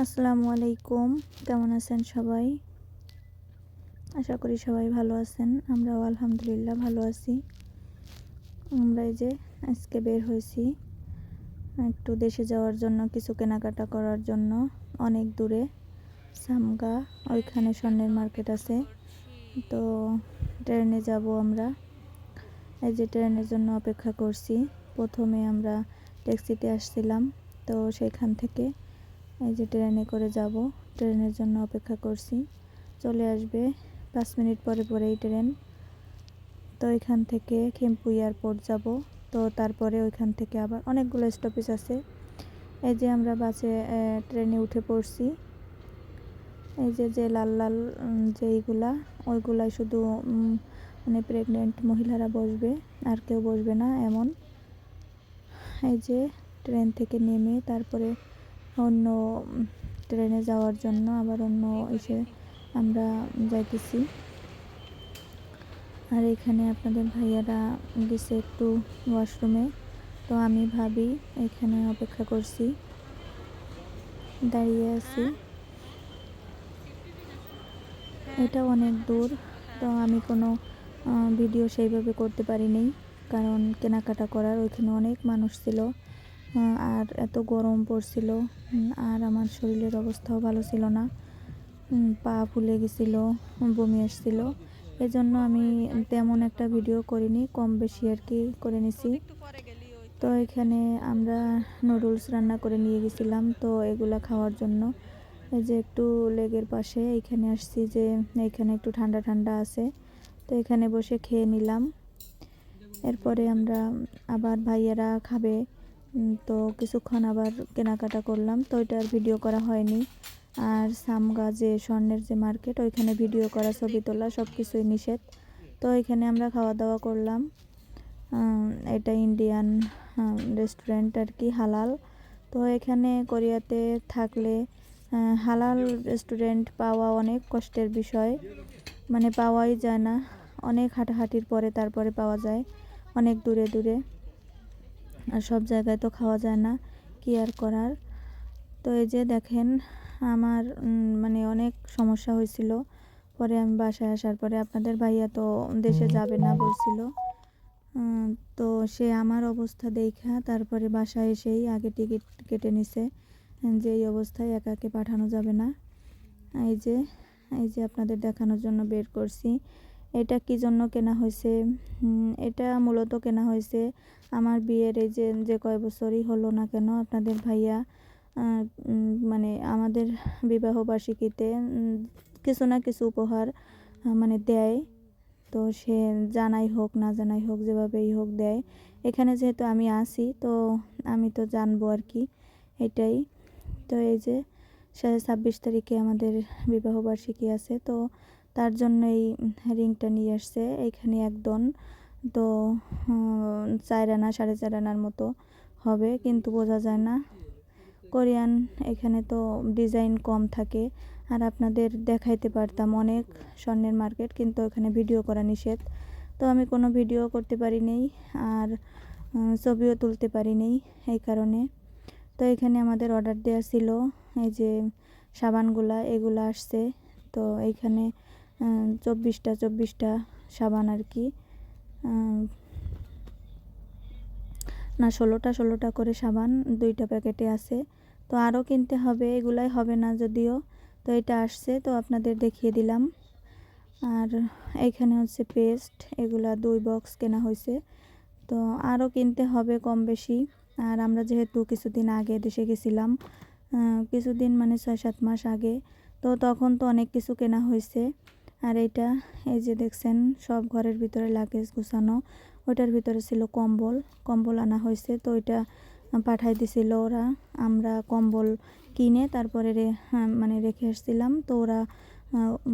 আসসালামু আলাইকুম। কেমন আছেন সবাই? আশা করি সবাই ভালো আছেন। আমরাও আলহামদুলিল্লাহ ভালো আছি। আমরা এই যে আজকে বের হয়েছি, একটু দেশে যাওয়ার জন্য, কিছু কেনাকাটা করার জন্য, অনেক দূরে, সামগা, ওইখানে স্বর্ণের মার্কেট আছে। তো ট্রেনে যাব আমরা। এই যে ট্রেনের জন্য অপেক্ষা করছি। প্রথমে আমরা ট্যাক্সিতে আসছিলাম, তো সেখান থেকে এই যে ট্রেনে করে যাব। ট্রেনের জন্য অপেক্ষা করছি। চলে আসবে পাঁচ মিনিট পরে পরেই ট্রেন। তো এখান থেকে খেম্পু এয়ারপোর্ট যাব। তো তারপরে ওইখান থেকে আবার অনেকগুলো স্টপেজ আছে। এই যে আমরা বাসে ট্রেনে উঠে পড়ছি। এই যে যে লাল লাল যেইগুলা ওইগুলাই শুধু মানে প্রেগনেন্ট মহিলারা বসবে, আর কেউ বসবে না এমন। এই যে ট্রেন থেকে নেমে তারপরে অন্য ট্রেনে যাওয়ার জন্য আবার অন্য এসে আমরা যাইতেছি। আর এখানে আপনাদের ভাইয়ারা গেছে একটু ওয়াশরুমে তো আমি ভাবি এখানে অপেক্ষা করছি। দাঁড়িয়ে আছি। এটা অনেক দূর, তো আমি কোনো ভিডিও সেইভাবে করতে পারিনি। কারণ কেনাকাটা করার ওইখানে অনেক মানুষ ছিল। আর এত গরম পড়ছিল আর আমার শরীরের অবস্থাও ভালো ছিল না। পা ফুলে গেছিল, বমি আসছিল। এজন্য আমি তেমন একটা ভিডিও করিনি, কম বেশি আর কি করে নিছি। তো এখানে আমরা নুডলস রান্না করে নিয়ে গেছিলাম, তো এগুলা খাওয়ার জন্য। এই যে একটু লেগের পাশে এখানে আসছি যে, এখানে একটু ঠান্ডা ঠান্ডা আছে। তো এখানে বসে খেয়ে নিলাম। এরপরে আমরা আবার ভাইয়েরা খাবে। তো কিছুক্ষণ আবার কেনাকাটা করলাম। তো ওইটার ভিডিও করা হয়নি। আর সামগা যে স্বর্ণের যে মার্কেট ওইখানে ভিডিও করা, ছবি তোলা সব কিছুই নিষেধ। তো এখানে আমরা খাওয়া দাওয়া করলাম এটা ইন্ডিয়ান রেস্টুরেন্ট আর কি, হালাল। তো এখানে কোরিয়াতে থাকলে হালাল রেস্টুরেন্ট পাওয়া অনেক কষ্টের বিষয়। মানে পাওয়াই যায় না। অনেক হাঁটাহাঁটির পরে তারপরে পাওয়া যায়। অনেক দূরে দূরে। আর সব জায়গায় তো খাওয়া যায় না কি আর করার? তো এই যে দেখেন আমার মানে অনেক সমস্যা হয়েছিল। পরে আমি বাসায় আসার পরে আপনাদের ভাইয়া তো দেশে যাবে না বলছিল। তো সে আমার অবস্থা দেখা তারপরে বাসায় এসেই আগে টিকিট কেটে নিছে যে এই অবস্থায় একাকে পাঠানো যাবে না। এই যে এই যে আপনাদের দেখানোর জন্য বের করছি। এটা কি জন্য কেনা হয়েছে? এটা মূলত কেনা হয়েছে আমার বিয়ের এই যে যে কয় বছরই হলো না কেন আপনাদের ভাইয়া মানে আমাদের বিবাহ বার্ষিকীতে কিছু না কিছু উপহার মানে দেয়। তো সে জানাই হোক, না জানাই হোক, যেভাবেই হোক দেয়। এখানে যেহেতু আমি আসি তো আমি তো জানব আর কি, এটাই। তো এই যে ছাব্বিশ তারিখে আমাদের বিবাহ বার্ষিকী আছে, তো তার জন্য এই রিংটা নিয়ে আসছে এইখানে একদম তো চার আনা, সাড়ে চার আনার মতো হবে, কিন্তু বোঝা যায় না। কোরিয়ান এখানে তো ডিজাইন কম থাকে। আর আপনাদের দেখাইতে পারতাম অনেক স্বর্ণের মার্কেট, কিন্তু এখানে ভিডিও করা নিষেধ। তো আমি কোনো ভিডিও করতে পারি নেই, আর ছবিও তুলতে পারি নেই এই কারণে। তো এখানে আমাদের অর্ডার দেওয়া ছিল, এই যে সাবানগুলা, এগুলো আসছে। তো এইখানে চব্বিশটা চব্বিশটা সাবান আর কি। না, ষোলোটা ষোলোটা করে সাবান দুইটা প্যাকেটে আছে। তো আরও কিনতে হবে, এগুলাই হবে না যদিও। তো এটা আসছে, তো আপনাদের দেখিয়ে দিলাম। আর এখানে হচ্ছে পেস্ট, এগুলা দুই বক্স কেনা হয়েছে। তো আরও কিনতে হবে কম বেশি। আর আমরা যেহেতু কিছুদিন আগে দেশে গেছিলাম কিছুদিন মানে ছয় সাত মাস আগে, তো তখন তো অনেক কিছু কেনা হয়েছে। আর এইটা এই যে দেখছেন সব ঘরের ভিতরে লাগেজ গুছানো। ওইটার ভিতরে ছিল কম্বল কম্বল আনা হয়েছে। তো ওইটা পাঠাই দিছিল ওরা। আমরা কম্বল কিনে তারপরে হ্যাঁ, মানে রেখে আসছিলাম। তো ওরা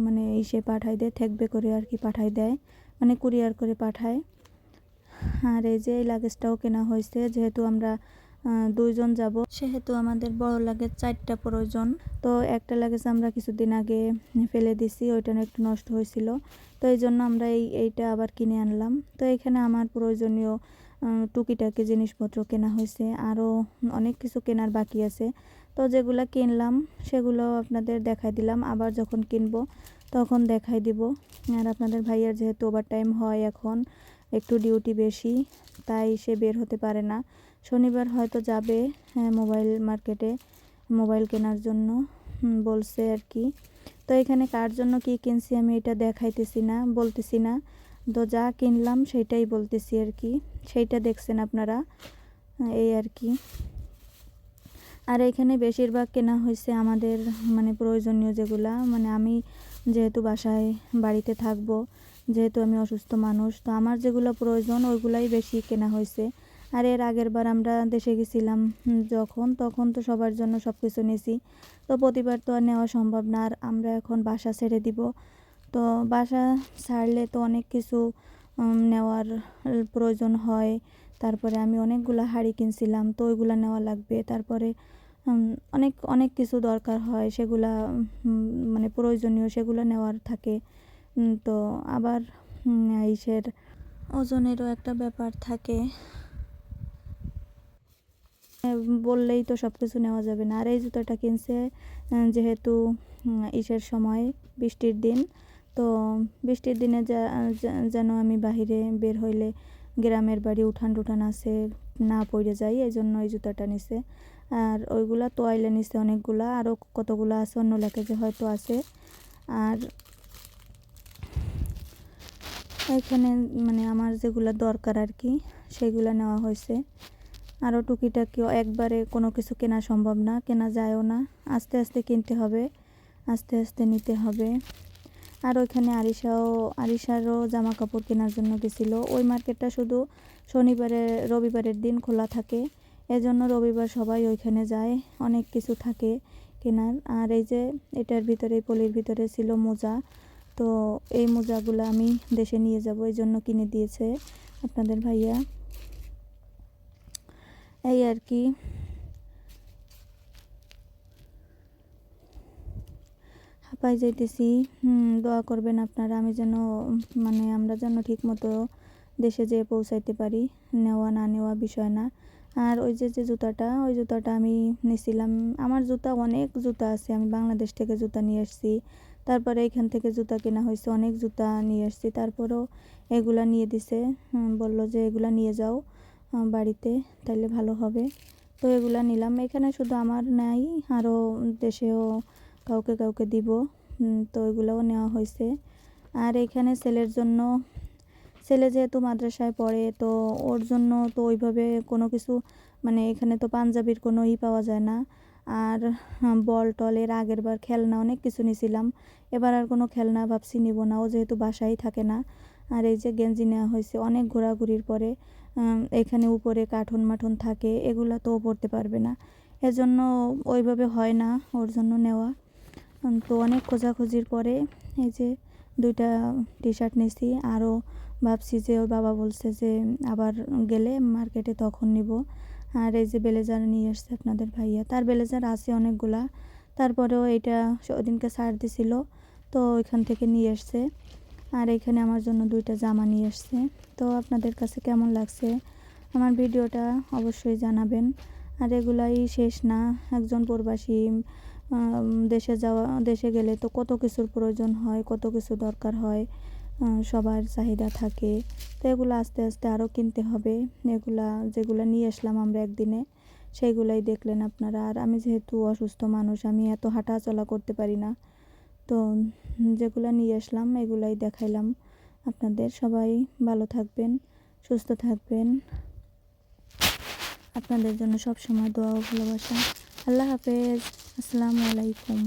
মানে ইসে পাঠাই দেয় থেকবে করে আর কি পাঠাই দেয়। মানে কুরিয়ার করে পাঠায়। আর এই যে এই লাগেজটাও কেনা হয়েছে। যেহেতু আমরা দুইজন যাব। সেহেতু আমাদের বড় লাগেজ চারটা প্রয়োজন। তো একটা লাগেজ আমরা কিছুদিন আগে ফেলে দিছি, ওইটা না একটু নষ্ট হয়েছিল। তো এই জন্য আমরা এই, এইটা আবার কিনে আনলাম। তো এখানে আমার প্রয়োজনীয় টুকিটাকি জিনিসপত্র কেনা হয়েছে। আরও অনেক কিছু কেনার বাকি আছে। তো যেগুলো কিনলাম, সেগুলো আপনাদের দেখাই দিলাম। আবার যখন কিনবো, তখন দেখাই দিব। আর আপনাদের ভাইয়ার যেহেতু ওভার টাইম হয় এখন একটু ডিউটি বেশি, তাই সে বের হতে পারে না। শনিবার হয়তো যাবে মোবাইল মার্কেটে মোবাইল কেনার জন্য বলছে আর কি। তো এখানে কার জন্য কি কিনছি আমি এটা দেখাইতেছি না, বলতেছি না। তো যা কিনলাম সেটাই বলতেছি আর কি, সেইটা দেখছেন আপনারা, এই আর কি। আর এখানে বেশিরভাগ কেনা হয়েছে আমাদের মানে প্রয়োজনীয় যেগুলা মানে আমি যেহেতু বাসায় বাড়িতে থাকব, যেহেতু আমি অসুস্থ মানুষ, তো আমার যেগুলো প্রয়োজন ওইগুলাই বেশি কেনা হয়েছে। আর এর আগের বার আমরা দেশে গেছিলাম যখন, তখন তো সবার জন্য সব কিছু নিয়েছি তো প্রতিবার তো আর নেওয়া সম্ভব না, আর আমরা এখন বাসা ছেড়ে দিব। তো বাসা ছাড়লে তো অনেক কিছু নেওয়ার প্রয়োজন হয়। তারপরে আমি অনেকগুলো হাঁড়ি কিনছিলাম, তো ওইগুলো নেওয়া লাগবে। তারপরে অনেক অনেক কিছু দরকার হয় সেগুলা মানে প্রয়োজনীয় সেগুলো নেওয়ার থাকে। তো আবার ইসের ওজনেরও একটা ব্যাপার থাকে। বললেই তো সব কিছু নেওয়া যাবে না। আর এই জুতোটা কিনছে যেহেতু ইসের সময়, বৃষ্টির দিন। তো বৃষ্টির দিনে যা- যেন আমি বাহিরে বের হইলে গ্রামের বাড়ি উঠান টুঠান আছে, না পড়ে যাই এই জন্য এই জুতাটা নিছে। আর ওইগুলা তোয়াইলে নিছে অনেকগুলা আরও কতগুলো আছে অন্য লেখেজে হয়তো আছে। আর এখানে মানে আমার যেগুলো দরকার আর কি সেগুলো নেওয়া হয়েছে আরও টুকিটাকিও একবারে কোনো কিছু কেনা সম্ভব না, কেনা যায়ও না। আস্তে আস্তে কিনতে হবে, আস্তে আস্তে নিতে হবে। আর ওইখানে আরিশাও, আরিশারও জামা কাপড় কেনার জন্য গেছিল। ওই মার্কেটটা শুধু শনিবারে, রবিবারের দিন খোলা থাকে। এজন্য রবিবার সবাই ওইখানে যায়, অনেক কিছু থাকে কেনার। আর এই যে এটার ভিতরে পলির ভিতরে ছিল মোজা। তো এই মোজাগুলো আমি দেশে নিয়ে যাব, এই জন্য কিনে দিয়েছে আপনাদের ভাইয়া। এই আর কি। হাঁপাই যাইতেছি। দোয়া করবেন আপনারা, আমি যেন মানে আমরা যেন ঠিক মতো দেশে যেয়ে পৌঁছাইতে পারি, নেওয়া না নেওয়া বিষয় না। আর ওই যে যে জুতাটা, ওই জুতাটা আমি নিছিলাম। আমার জুতা, অনেক জুতা আছে, আমি বাংলাদেশ থেকে জুতা নিয়ে আসছি। তারপরে এখান থেকে জুতা কেনা হয়েছে, অনেক জুতা নিয়ে আসছি। তারপরেও এগুলা নিয়ে দিছে বলল যে এগুলা নিয়ে যাও বাড়িতে, তাইলে ভালো হবে। তো এগুলা নিলাম। এখানে শুধু আমার নাই, আরও দেশেও কাউকে কাউকে দিব। তো ওইগুলোও নেওয়া হয়েছে। আর এখানে ছেলের জন্য ছেলে যেহেতু মাদ্রাসায় পড়ে তো ওর জন্য তো ওইভাবে কোনো কিছু মানে এখানে তো পাঞ্জাবির কোনো ই পাওয়া যায় না। আর হ্যাঁ, বল টল এর আগের বার খেলনা অনেক কিছু নিছিলাম। এবার আর কোনো খেলনা ভাবছি নিব না ও যেহেতু বাসায় থাকে না। আর এই যে গেঞ্জি নেওয়া হয়েছে অনেক ঘোরাঘুরির পরে এখানে উপরে কার্টুন মাঠন থাকে এগুলা তো পড়তে পারবে না। এজন্য ওইভাবে হয় না ওর জন্য নেওয়া। তো অনেক খোঁজাখুঁজির পরে এই যে দুইটা টি শার্ট নিছি। আরও ভাবছি যে ওর বাবা বলছে যে আবার গেলে মার্কেটে তখন নিব। আর এই যে ব্লেজার নিয়ে এসছে আপনাদের ভাইয়া। তার ব্লেজার আছে অনেকগুলা। তারপরেও এটা ওদিনকে ছাড় দিছিল। তো ওইখান থেকে নিয়ে এসছে আর এখানে আমার জন্য দুইটা জামা নিয়ে এসছে তো আপনাদের কাছে কেমন লাগছে? আমার ভিডিওটা অবশ্যই জানাবেন। আর এগুলাই শেষ না। একজন প্রবাসী দেশে যাওয়া, দেশে গেলে তো কত কিছুর প্রয়োজন হয়, কত কিছু দরকার হয় সবার চাহিদা থাকে। তো এগুলো আস্তে আস্তে আরও কিনতে হবে। এগুলা, যেগুলো নিয়ে আসলাম আমরা একদিনে সেইগুলাই দেখলেন আপনারা। আর আমি যেহেতু অসুস্থ মানুষ, আমি এত হাঁটা চলা করতে পারি না। তো যেগুলো নিয়ে আসলাম, এগুলাই দেখাইলাম আপনাদের। সবাই ভালো থাকবেন, সুস্থ থাকবেন। আপনাদের জন্য সব সময় দোয়া ভালোবাসা। আল্লাহ হাফেজ। আসসালামু আলাইকুম।